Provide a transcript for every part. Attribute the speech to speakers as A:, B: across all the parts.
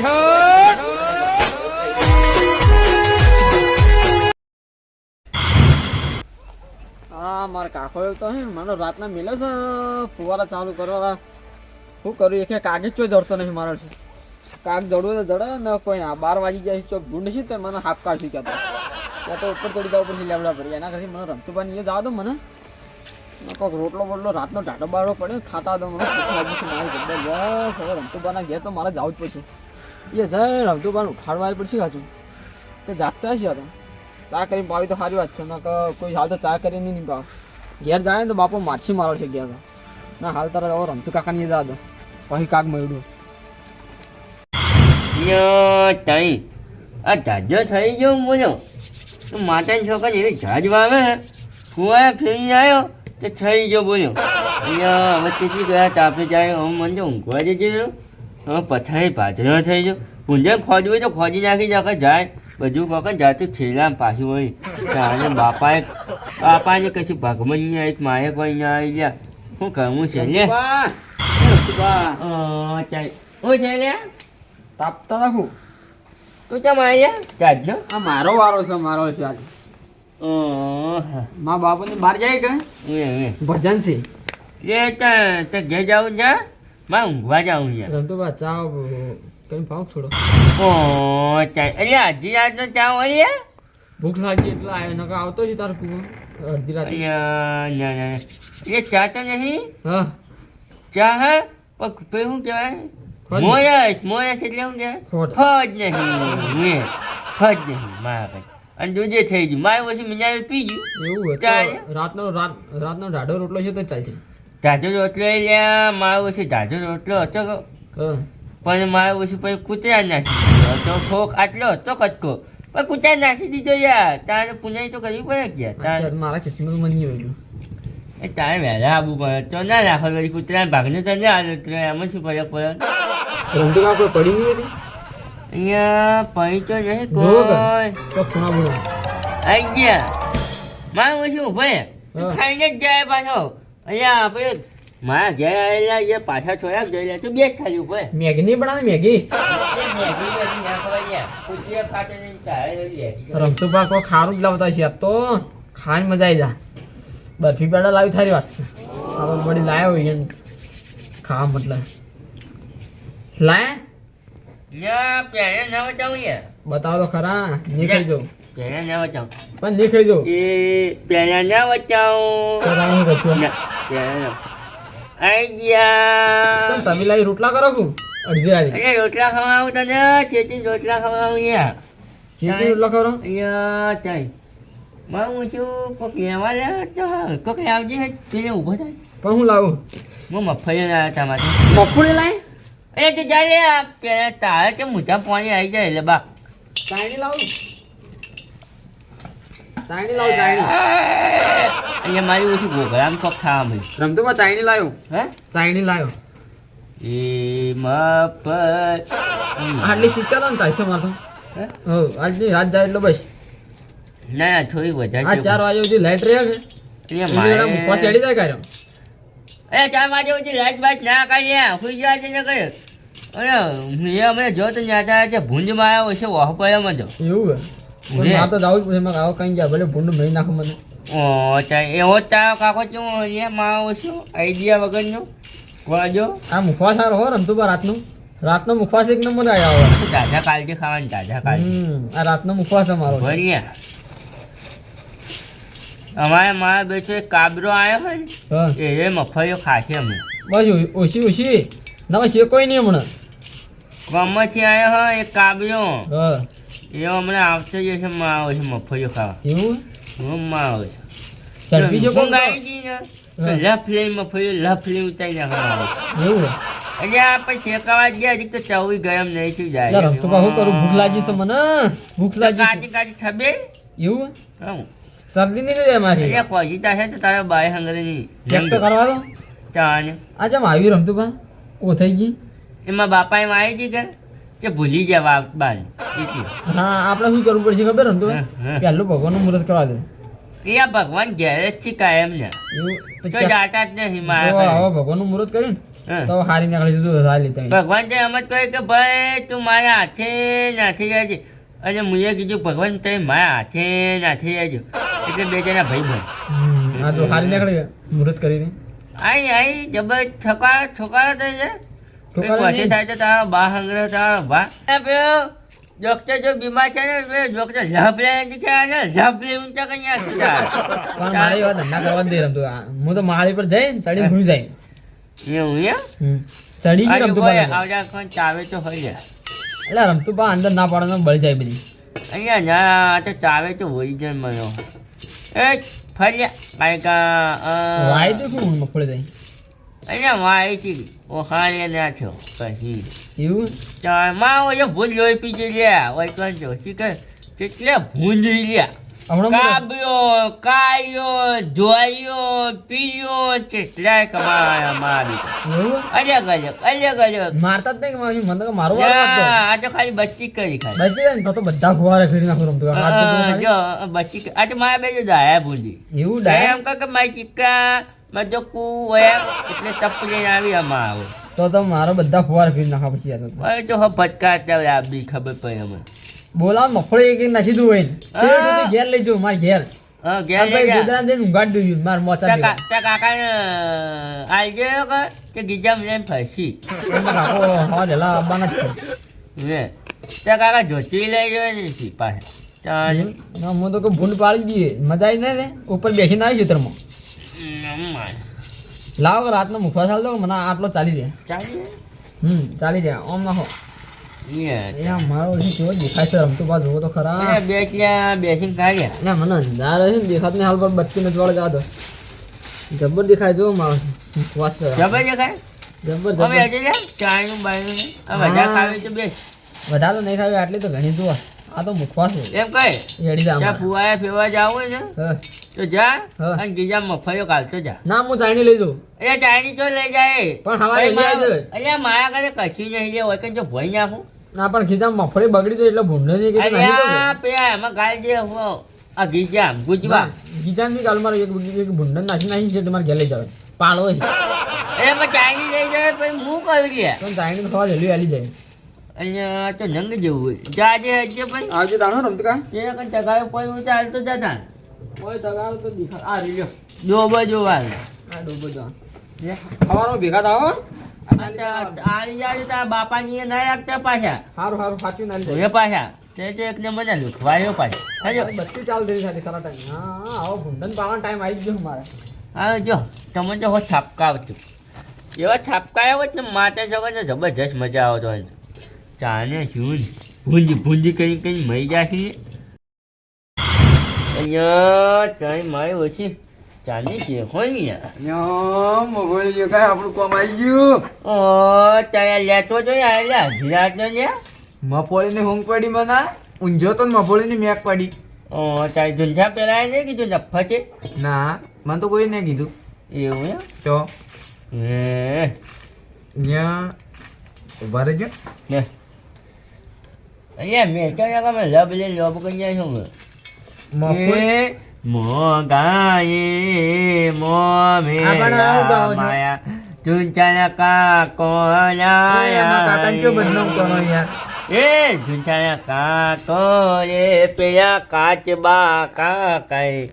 A: હા, મારા કાકો તો હે, મને રાતના મિલે છે, ફુવારા ચાલુ કરવા. શું કર્યું? એક કાગજ ચો દોડતો નહીં મારો. કાગ દોડવું તો દોડે, ને કોઈ આ બાર વાગી જાય ચોક ગુંડ છે, તો મને હાફ છે કહેતો ત્યાં તો ઉપર તોડી જવું પડશે લેવડા ભરી. એના કરતી મને રમતું પાણી એ જાવ દો મને. કોઈક રોટલો બોટલો, રાતનો ટાટો બારો પડે ખાતા દો મને મારી રમતું પાના ઘેર તો મારે જવું જ પડશે. એ જાય રમતો પણ ઉઠાડવા આવી પડશે કાચું તે જાગતા છે તો. ચા કરીને પાવી તો સારી વાત છે, ના કોઈ હાલ તો ચા કરીને નહીં પાવ ઘેર જાય તો બાપો માછી મારો છે ઘેર ના, હાલ તારા હવે રમતું કાકા નહીં જા દો પછી કાક મળ્યું.
B: તઈ. આ જાજો થઈ ગયો બોલો. તો છોકરા એવી જાજ વાવે ફુવાયા ફેરી આવ્યો તો થઈ ગયો બોલો. અહીંયા હવે ચીચી ગયા, તાપે જાય, હું મને ઊંઘવા જજે હવે પથારી પાથરો થઈ ગયો. પૂંજન ખોજવું હોય તો ખોજી નાખી જાય જાય. બધું પકડ જાતું થેલામાં પાછું હોય. તારે બાપાએ બાપાને કશું ભાગમાં નહીં આવી મારે કોઈ નહીં આવી ગયા. શું કરવું છે લે? હું છે લે?
A: તાપતા રાખું
B: તું ચમ આવ્યા જાજો
A: આ મારો વારો છે મારો છે આજે. મા બાપુને બહાર જાય કે? ભજન છે
B: લે ત્યાં તે ઘે જાઉં જા. માં ઊંઘવા જાઉં યાર
A: રમતો બા ચા કઈ ભાવ છોડો
B: ઓ ચાલ. એટલે હજી આજનો ચા હોય
A: ભૂખ લાગી એટલે આવ્યો નકર આવતો છે તાર પીવો અડધી રાતે.
B: ના ના એ ચા તો નહીં?
A: હા.
B: ચા હે? પણ શું કહેવાય?
A: ખોજ.
B: મોરસ મોરસ એટલે શું કહેવાય. ફજ નહીં ફજ નહીં મારા ભાઈ. અને દૂધે થઈ ગયું. મારે પછી મિનારે પી ગયું.
A: એવું. તો રાતનો રાત રાતનો ઢાઢો રોટલો છે તો ચાલશે.
B: ધાજો રોટલો એ લ્યા મારે પછી ધાજો રોટલો હતો પણ મારે પછી પછી કૂતરા નાખી તો થોક આટલો હતો કટકો પણ કૂતરા નાખી દીધો યાર. તારે પુનાઈ તો કરવી પડે કે તારે
A: મારા ખેતીમાં તો નહીં
B: એ તારે વહેલા આવવું પડે. તો ના રાખો વળી કૂતરા ભાગને તો ના આવે તો એમાં શું ફરક પડે?
A: રમતો કાં કોઈ પડી નહીં હતી.
B: અહીંયા પૈ તો નહીં
A: જોવો
B: કોઈ.
A: તો ખૂણા બુણા
B: ગયા. મારે પછી ઉભે ખાઈને જ જાય પાછો. અહીંયા આપણે મારા જે આવેલા જે પાછા છોયા જોઈ તું બેસ ખાલી ઉપર.
A: મેગી નહીં બનાવે મેગી? રમતો પાકો ખારું જ લાવતા છે તો. ખાવાની મજા આવી જા. બરફી પેડા લાવી થારી વાત. છે આપણે બડી લાયો હોય ખાવા મતલબ. લાયા? બતાવો તો ખરા. નહીં ખાઈ જાઉં પણ નહીં ખાઈ જાઉં તો રાણી કશું ગયા. તમે લાવી રોટલા કરો કું? અડધી રાતે.
B: રોટલા ખવડાવું તને ચેતી રોટલા ખવડાવું યાર.
A: ચીટી રોટલા કરો
B: અહીંયા ચાઈ માં હું છું કોક લેવા લે તો કોક આવજે તેને ઊભો થાય.
A: પણ હું લાવું?
B: હું મફળી લાવ્યા તમારે
A: મગફળી લાય?
B: એ તું આ પેલા તારે કે મોટા પાણી આવી જાય એટલે બા.
A: ચાયણી લાવું. ચાયણી લાવ ચાયણી
B: અહીંયા મારી ઓછી ગોગરામ કોક ખાવા મળી
A: રમતો બા ચાયણી લાવ્યો
B: હે?
A: ચાયણી લાવ્યો
B: એ મપ
A: આટલી શીખ્યા ને થાય છે મારતો
B: હે?
A: હો આજની રાત જાય એટલે બસ.
B: ના ના થોડી વધારે
A: આ ચાર વાગે સુધી લાઈટ રહે છે.
B: અહીંયા
A: મુખવા
B: મારે
A: ચડી જાય કાર્યો
B: અરે ચાર વાગે સુધી લાઈટ બાઈટ ના કાઢી સુઈ જાય છે ને અરે મેં અમે જો તો ત્યાં છે ભૂંજમાં આવ્યો છે વાહ પડ્યો મને
A: એવું હે તો જવું જ પડશે મારે આવો કઈ જાય ભલે ભૂંડ મેં નાખો મને.
B: ઓ ચા એવો જ કાકો છું એ માં ઓછું આઈડિયા વગરનો. વાજો.
A: આ મુખવા સારો હો રમતું પણ રાતનું. રાતનો મુખવાસ એક નંબર આવ્યો હવે.
B: દાદા કાલથી ખાવાની દાદા કાલથી.
A: આ રાતનો મુખવાસ અમારો મારો
B: ભરીએ. અમારે મારા બેઠો એક કાબરો આવ્યો હોય ને એ મફળીઓ ખાશે અમે
A: બસ ઓછી ઓછી ના છે કોઈ નહીં હમણાં.
B: ગમથી આવ્યો હોય એક કાબરો.
A: હા.
B: એવો હમણાં આવશે જે છે માં આવે છે મફળીઓ ખાવા.
A: એવું?
B: હું માં આવે છે.
A: છે કોણ
B: ગઈ ને તો
A: હા.
B: લફલી મફળીઓ ઉતારી નાખવામાં આવે
A: એવું? હે
B: એટલે આપણે શેકાવા ગયા હજી તો ચવી ગરમ નહીં થઈ જાય.
A: તો શું કરું ભૂખ લાગી છે મને. ભૂખ લાગી
B: કાચી કાચી થબે.
A: એવું? હે? શરદી નહીં રહે મારી
B: એટલે પહોંચી થશે તો તારા બાય હંગરે નહીં.
A: ચેક તો કરવા દો. ચાને આજે આવ્યું રમતું કા ઓ થઈ ગઈ.
B: એમાં બાપા એમ આવી ગઈ કે કે ભૂલી જવા બાલ.
A: હા આપણે શું કરવું પડશે ખબર
B: હા, હા.
A: પહેલું ભગવાનનું મુહૂર્ત કરવા દે.
B: એ આ ભગવાન ઘેર જ છે કાયમ ને.
A: તો
B: તો જાતા જ નહીં મારા
A: આવો ભગવાનનું મુહૂર્ત કર્યું ને તો હારી નીકળી જતું હાલી તમે
B: ભગવાન જે એમ જ કહે કે ભાઈ તું મારા હાથે નાખી જાય અને મુએ કીધું ભગવાન તમે મારા હાથે નાખી જાય એટલે બે જણા ભાઈ ભાઈ
A: હા તો હારી નીકળી મુહૂર્ત કરી દે
B: આઈ આઈ જબર છોકરા છોકરા થઈ જાય. પછી થાય તો તારા બા હંગરો તારા બા. ડોક્ટર જો બીમાર છે ને ડોક્ટર લપ લે છે ને લપ લે ઊંચા કઈ આ
A: પણ મારી વાત ધંધા કરવા દે રમતું. હું તો માળી પર જઈ ચડી ભૂલી જાય.
B: એવું એમ.
A: ચડી ગયું રમતું બા
B: આવડા કોણ ચાવે તો હોય જાય
A: એટલે રમતું બા અંદર ના પાડો બળી જાય બધી.
B: અહીંયા ના તો ચાવે તો હોય જાય મને એ ફર્યા કાંઈક
A: વાય તો શું મફળી થઈ?
B: અહીંયા માહિતી ઓખાણે ના છો પછી
A: એવું?
B: ચામાં હોય ભૂલ લોહી પી ગઈ લ્યા. હોય કોણ જો શીખર કેટલે ભૂંજી લ્યા. કાબ્યો કાયો જોયો પીયો કેટલાય કમાયા મારી અલગ અલગ અલગ અલગ.
A: મારતા જ નહીં મને તો મારું
B: આ તો ખાલી બચ્ચી કરી ખાલી
A: બચી તો તો બધા ફુવારે ફેરી નાખું રમતું. તો.
B: જો બચ્ચી આ તો મારા
A: એવું ડાય?
B: એમ કે મારી ચીકા જો એમ એટલે ટપ લઈને આવી આમાં આવો.
A: તો તો મારો બધા ફુવારે ફેરી નાખવા પછી આ તો.
B: હવે તો ફટકાર આપી ખબર પડે અમે.
A: બોલાવો એક નાખી દઉં હોય શેઠ ઘેર લઈ મારે ઘેર.
B: હા ઘેર
A: ભાઈ
B: લઈ જા.
A: ગુજરાત મારે મોચા
B: ત્યાં
A: ભેગા.
B: કા- કે કે ગીજામાં લઈને ફસી
A: કાકો છે.
B: ને ત્યાં કાકા જોતી લઈ ગયો ને શી પાસે
A: હું તો ભૂંડ પાડી દઈએ મજા આવી ને? ઉપર બેસીને આવી ખેતરમાં. લાવો રાતનો મુખવા ચાલ દો મને આટલો ચાલી જાય હમ ચાલી જાય ઓમ નાખો. મારો કેવો દેખાય છે રમતો બા જોવો તો ખરા.
B: બે ત્યાં બેસીને કાઢ્યા?
A: ના મને અંધાર છે ને દેખાત ને હાલ પર બત્તી ને જવા દો દેખાય જો મારો વાસ
B: જબર દેખાય? ચાયનું બાયનું. ખાવી
A: વધારે નહીં ખાવી આટલી તો ઘણી જુઓ આ તો મુખવાસ છે.
B: એમ કઈ?
A: એડી જા અમારે.
B: ફુવાએ ફેવા જાવું છે તો જા. અને ગીજા મફળીઓ કાઢતો જા.
A: ના હું ચાઈની લઈ દઉં
B: એ ચાયની તો લઈ જાય.
A: પણ હવારે લઈ આવજો.
B: અલ્યા મારા ઘરે કશું નહીં લે હોય કે જો ભોઈ નાખું.
A: ના પણ ખીધા મફળી બગડી તો એટલે ભૂંડે નહીં કે નહીં
B: તો પેલા એમાં ગાલ દે હો. આ ગીજા ગુજવા.
A: ગીજા ની કાલ મારે એક એક ભૂંડન નાખી નાખી છે તમારે ઘેર લઈ જાવ. પાળો એ
B: એટલે ચાઈની લઈ જાય પછી હું કહી લે
A: તો ચાઈની ખવા લેલી આલી જાય.
B: અહીંયા તો જંગ જેવું હોય. જાજે હજે ભાઈ.
A: આવજો તાણો રમત કા?
B: એ કઈ ટકાયો કોઈ હું ચાલતો જતા
A: કોઈ તગારો તો દીખા આ રીલ્યો
B: ડોબો જોવા
A: આ ડૂબો જા. ખવાનો ભેગા થાઓ
B: આલી જાય તારા બાપાની એ ના રાખતા પાછા.
A: હારું હારું સાચું ના લઈ
B: હવે પાછા. તે તો એકને મજા લુખવાયો પાછા. હજો
A: બત્તી ચાલ થઈ સાથે ખરા ટાઈમ. હા હા આવો ભૂંડન પાવાનો ટાઈમ આવી ગયો મારે.
B: હા જો. તમે જો હો છાપકા આવતું એવા છાપકા આવ્યો ને માતા જગત ને જબરજસ્ત મજા આવતો હોય. ચાને શું ભૂંજી ભૂંજી કરી કરી મરી જશે? અહીંયા ચાય મારી ઓછી. ચાની છે હોય ને
A: મોબાઈલ જે કાંઈ આપણું કોમ આવી ગયું.
B: ઓ ચાય લેતો તો યાર લે હજીરાત ને
A: મફોળીની ઊંઘ પડી મને. ઊંઝો તો મફોળીની મેક પડી.
B: ઓ ચાય ધુંધા પેલા ને કીધું જફ્ફા છે?
A: ના મને તો કોઈ નહીં કીધું.
B: એવું એમ?
A: તો?
B: હે.
A: ત્યાં ઊભા રહેજો.
B: ને અહીંયા મેં તો અમે લબ લે લબ જાય છું મેં
A: મફોળી
B: એ મો ગાયે મો
A: આ પણ આવું ગાઓ છો.
B: માયા. ઝુંચાના કાકો એ ઝુંચાના કાકો રે પેલા કાચબા કાકાઈ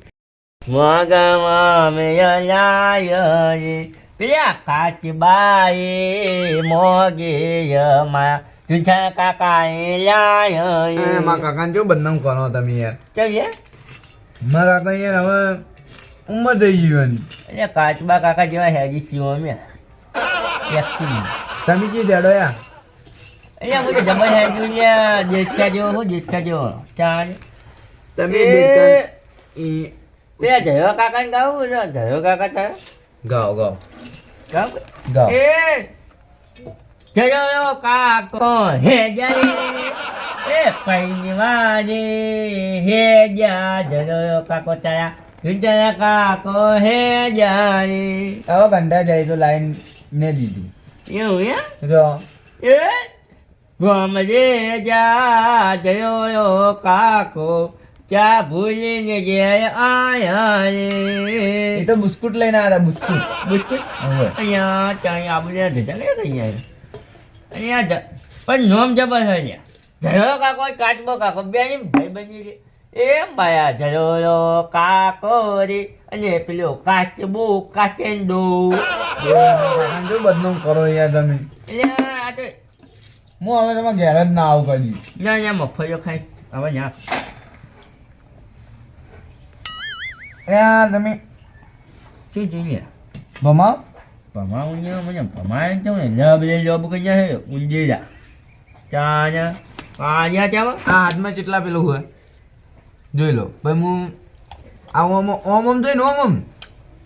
B: મોગામાં મેં લાય રે. પેલા કાચબાએ મોગે માયા. ઝુંચાના કાકાએ લાય
A: એમાં કાકાને કયો બદનામ કરો તમે યાર?
B: ચાલીએ
A: મારા કાકા યાર હવે ઉંમર થઈ ગઈ
B: એટલે કાચબા કાકા જેવા હેજી સીવો અમે.
A: તમે કી યાર
B: એટલે હું તો જબર હેજી લ્યા દેખતા જેવો હું દેખતા જેવો. ચાલ.
A: તમે
B: એ, પેલા ધયો કાકા ને ગાવું ને ધયો કાકા તારે. ગાવ.
A: ગાવ.
B: એ ધયો કાકો હે જાય. એ પૈની વાને હે જા ધયો કાકો તારા ધયો કાકો હે જાય.
A: આવો ઘંટા જાય તો લાઈન ને દીધી.
B: એવું એમ?
A: જો.
B: એ? ગોમજે જા જયો કાકો. ચા ભૂલીને ગયા આયા
C: એ
B: રે
C: તો બિસ્કુટ લઈને આવ્યા બિસ્કુટ.
B: બિસ્કુટ? અહીંયા ચાઈ આપણે કયા કઈ યાર અહીંયા પણ નોમ જબર છે અહીંયા. જયો કાકો કાચબો કાકો બે ભાઈ બની છે એ માયા જરોલો કાકો રે. અને પેલો કાચબો કાચેન્ડો
C: જો બદનામ કરો યાર તમે.
B: એટલે આ તો
C: હું હવે તમે ઘેર જ ના આવું કદી.
B: ના ના મફળીઓ ખાઈ. હવે ના.
C: ત્યાં તમે
B: શું જોઈએ?
C: ભમાવ?
B: ભમાવું ને pemain ભમાય તો ને લબ લે લોબ કરી જાય ઊંધીડા ચાને પાયા ચાવા
C: આ હાથમાં કેટલા પેલું હોય? જોઈ લો. ભાઈ હું આ ઓમ ઓમ ઓમ જોઈ ને ઓમ ઓમ.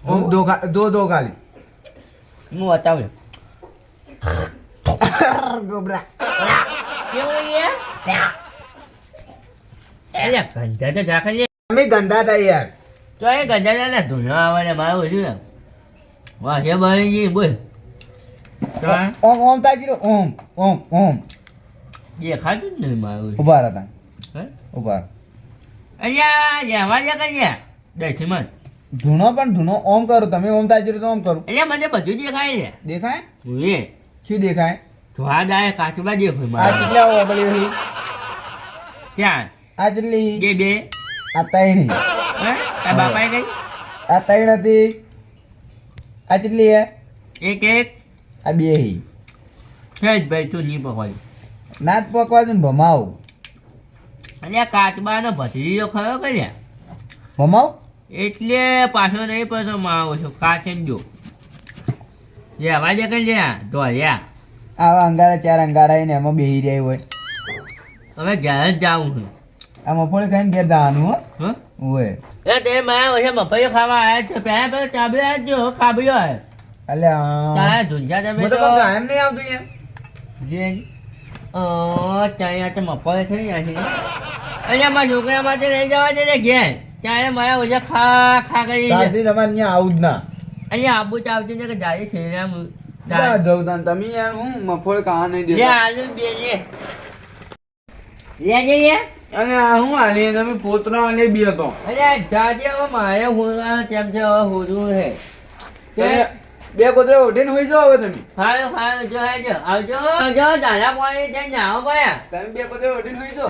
C: ઓમ દો દો ખાલી
B: હું બતાવ્યો
C: ગોબરા.
B: કેવું એટલે ગંધા તો
C: યાર.
B: તો એ ગંધા ને ધૂનો આવે ને મારું શું ને. વાસે બની ગઈ બોલ.
C: ઓમ ઓમ તાજી ઓમ ઓમ ઓમ.
B: દેખાતું જ નહીં મારું
C: ઊભા હતા
B: હે?
C: ઊભા
B: અહીંયા લેવા લે કર્યા
C: ધૂનો પણ ધૂનો ઓમ કરો. તમે ઓમ તાજી તો ઓમ કરો.
B: એટલે મને બધું દેખાય છે.
C: દેખાય?
B: હું એ.
C: શું દેખાય?
B: સ્વાદ આવે કાચબા દેખાય
C: આ
B: મારે.
C: કેટલા ઓબળી
B: ક્યાં
C: આ કેટલી?
B: બે બે.
C: આ ત્રણ
B: હે? આ બાપાએ ગઈ
C: આ ત્રણ હતી. આ કેટલી હે
B: એક એક.
C: આ બે હી.
B: જ ભાઈ તું નહીં પકવાય
C: ના જ પકવાતું ભમાવ.
B: એટલે કાચબાનો ભત્રીજો ખરો કર્યા
C: ભમાવ?
B: એટલે પાછો નહીં પડતો માવો છો કાચે જો જે આવા જે કઈ લ્યા ધોળ્યા
C: આવા અંગારા ચાર અંગારા એમાં બેહી રહ્યા હોય.
B: હવે ઘેર જ જાઉં છું.
C: આ મફળી ખાઈને ઘેર જવાનું હો.
B: હં?
C: ઓય.
B: એ તે મારા વચ્ચે મફળી ખાવા આયા છે. પહેલા પહેલા ચાબી આવજો કાબ્યો હે
C: અલે
B: તારા ધૂંઝા તમે
C: તો
B: તો.
C: કાયમ નહીં આવતું એમ
B: જે અ ત્યાં તો મફળી થઈ જાય છે. અહીંયા મારા છોકરા માટે લઈ જવા દે ઘેર. ત્યારે મારા વચ્ચે ખા ખા કરી
C: દાદી તમારે અહીંયા આવું જ ના.
B: અહીંયા આબુ ચાવતી ને કે જાય છે
C: એમ તમે યાર હું મફળી ખાવા નહીં દે
B: આજે બે લે. લે જે
C: અને આ હું આલી તમે પોતરા અને બી હતો.
B: અરે જાજે હવે મારે હોવા તેમ છે? હવે હોરું હે
C: તમે બે કોતરા ઓઢીને હોઈ જાવ હવે તમે.
B: હાલો હાલો જો આવજો આવજો આવજો દાદા પાણી જઈને આવો ભાઈ.
C: તમે બે કોતરા ઓઢીને હોઈ જાઓ.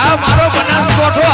D: આ મારો બનાસકોઠો